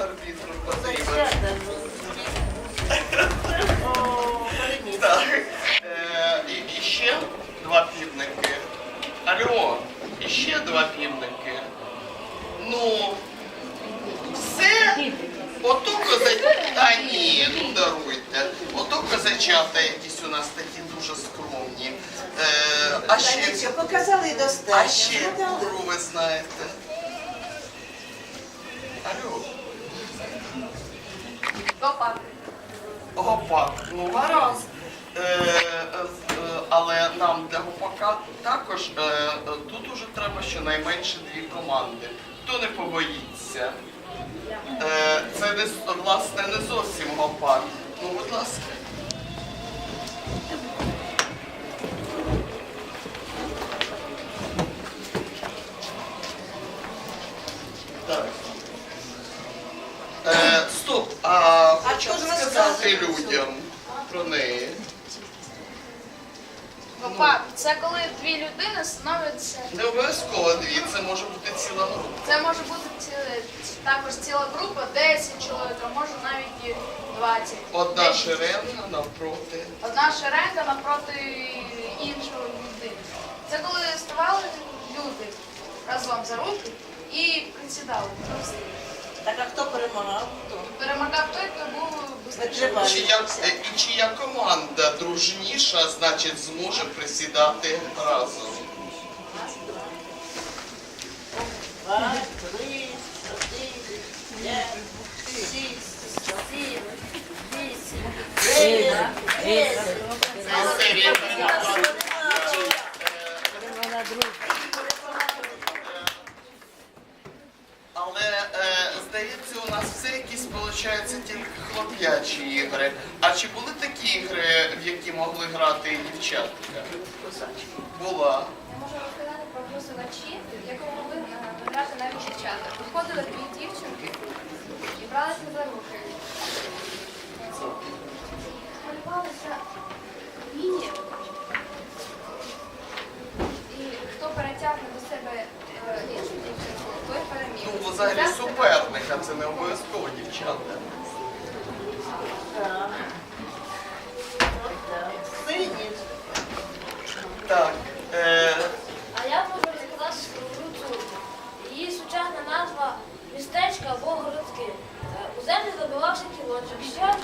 арбітр потрібен. Так. Е, і, ще два півники. Алло, і ще два півники. Ну, все. Ото козачата. Та ні, ну даруйте. Ото козачата якісь у нас такі дуже скромні. Е, а ще, показали достатньо. а ще Ну, куру ви знаєте. Алло. Опа. Гопак, ну гаразд. Е, е, е, але нам для гопака також е, е, тут уже треба щонайменше дві команди. Хто не побоїться? Е, це не, власне не зовсім гопак. Ну, будь ласка. Е, стоп, а хочу сказати людям про неї. Опа. Це коли дві людини становляться. Не обов'язково дві, це може бути ціла група. Це може бути ці- також ціла група, 10 чоловік, а може навіть і 20. Одна 10. шеренга навпроти. Одна шеренга напроти іншого людини. Це коли ставали люди разом за руки і присідали. Так, а хто перемагав? Хто? Перемагав той, хто був Витривалий. швидше. Чия, е, і чия команда дружніша, значить, зможе присідати разом. Два, три, чотири, п'ять, шість, сім, вісім, дев'ять, десять. Це серія перемагань. Але е, здається, у нас все якісь виходить тільки хлоп'ячі ігри. А чи були такі ігри, в які могли грати і дівчатка? Була. Я можу розказати про гру силачі, в якому могли грати навіть дівчата. Виходили дві дівчинки і бралися за руки. Малювалися лінії. І хто перетягне до себе е, іншу дівчинку, той переміг. Ну, взагалі суперника, це не обов'язково дівчата. Отак. Так. Е, А я можу розказати про гру. Її сучасна назва містечка або городки. Е, У землі забивався кілочок, ще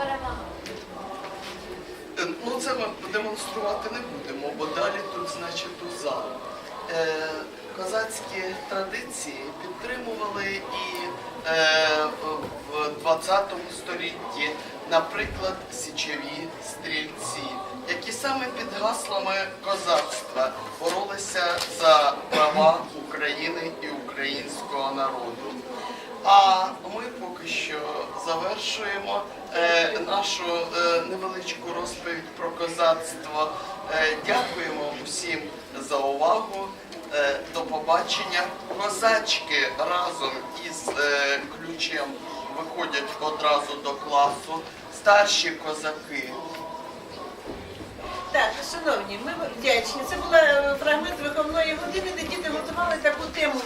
той. Е, Ну, це ми демонструвати не будемо, бо далі тут, значить, уза. Е, козацькі традиції підтримували і е, в 20 столітті, наприклад, січові стрільці, які саме під гаслами козацтва боролися за права України і українського народу. А ми поки що завершуємо е, нашу е, невеличку розповідь про козацтво. Е, дякуємо усім за увагу. До побачення. Козачки разом із ключем виходять одразу до класу. Старші козаки Так, шановні, ми вдячні. Це був фрагмент виховної години, де діти готували таку тему